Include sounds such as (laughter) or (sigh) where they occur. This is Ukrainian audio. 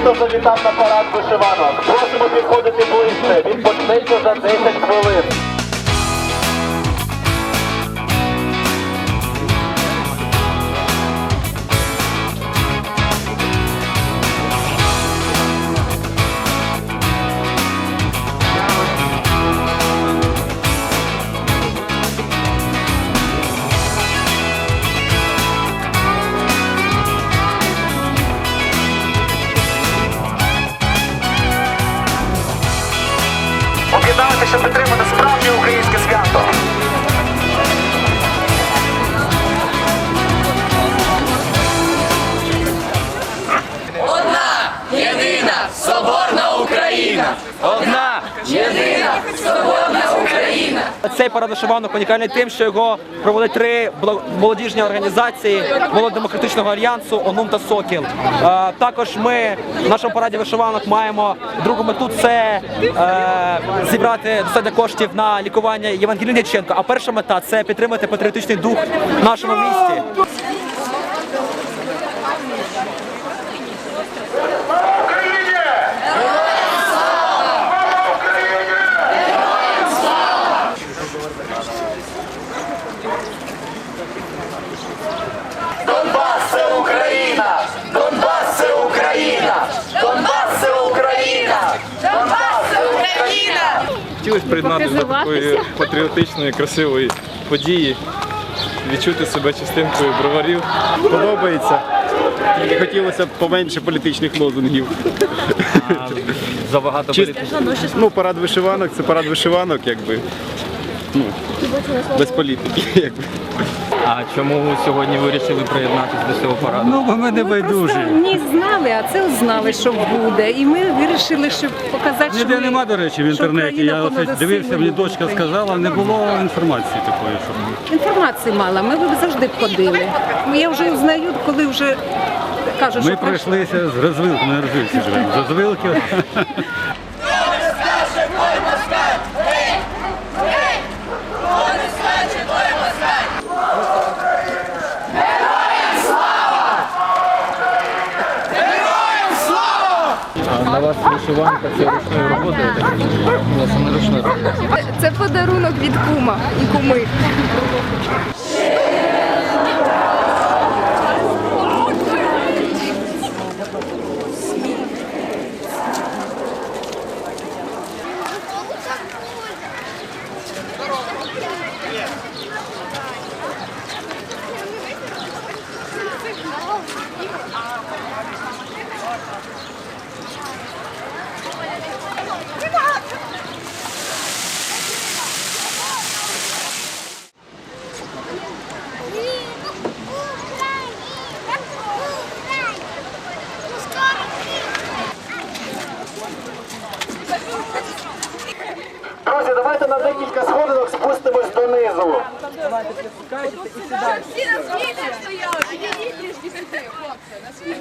хто завітав на парад вишиванок. Просимо підходити ближче. Він почнеться за 10 хвилин. Щоб підтримати справжнє українське свято. Одна Єдина соборна Україна! Одна єдина соборна! Цей парад вишиванок унікальний тим, що його проводять три молодіжні організації Молодо-демократичного альянсу ОНУМ та Сокіл. Е, Також ми в нашому параді вишиванок маємо другу мету це е, зібрати достатньо коштів на лікування Євангеліни Дяченко. А перша мета це підтримати патріотичний дух в нашому місті. Хотілося приєднатися до такої патріотичної, красивої події, відчути себе частинкою броварів. подобається. Тільки хотілося б поменше політичних лозунгів. (laughs) Забагато політичних. ну, парад вишиванок це парад вишиванок, якби. Ну, без політики, якби. А чому сьогодні вирішили приєднатися до цього параду? Ну, бо ми не Просто байдужі. не знали, а це знали, що буде. І ми вирішили, щоб показати, що Ніде ми- нема, до речі, в що інтернеті. Україна Я оце понад дивився, усім мені дочка Україну. сказала, не було інформації такої, щоб. Інформації мало, ми б завжди б ходили. Я вже узнаю, коли вже кажуть, Ми що пройшло. пройшлися з розвилки, ми на розвилці живемо. З розвилки. (laughs) А на вас вишиванка це ручною роботою? я так розумію? Не ручною роботою. Це подарунок від кума і куми. Давайте на декілька сходинок спустимось донизу. Всі на хлопці.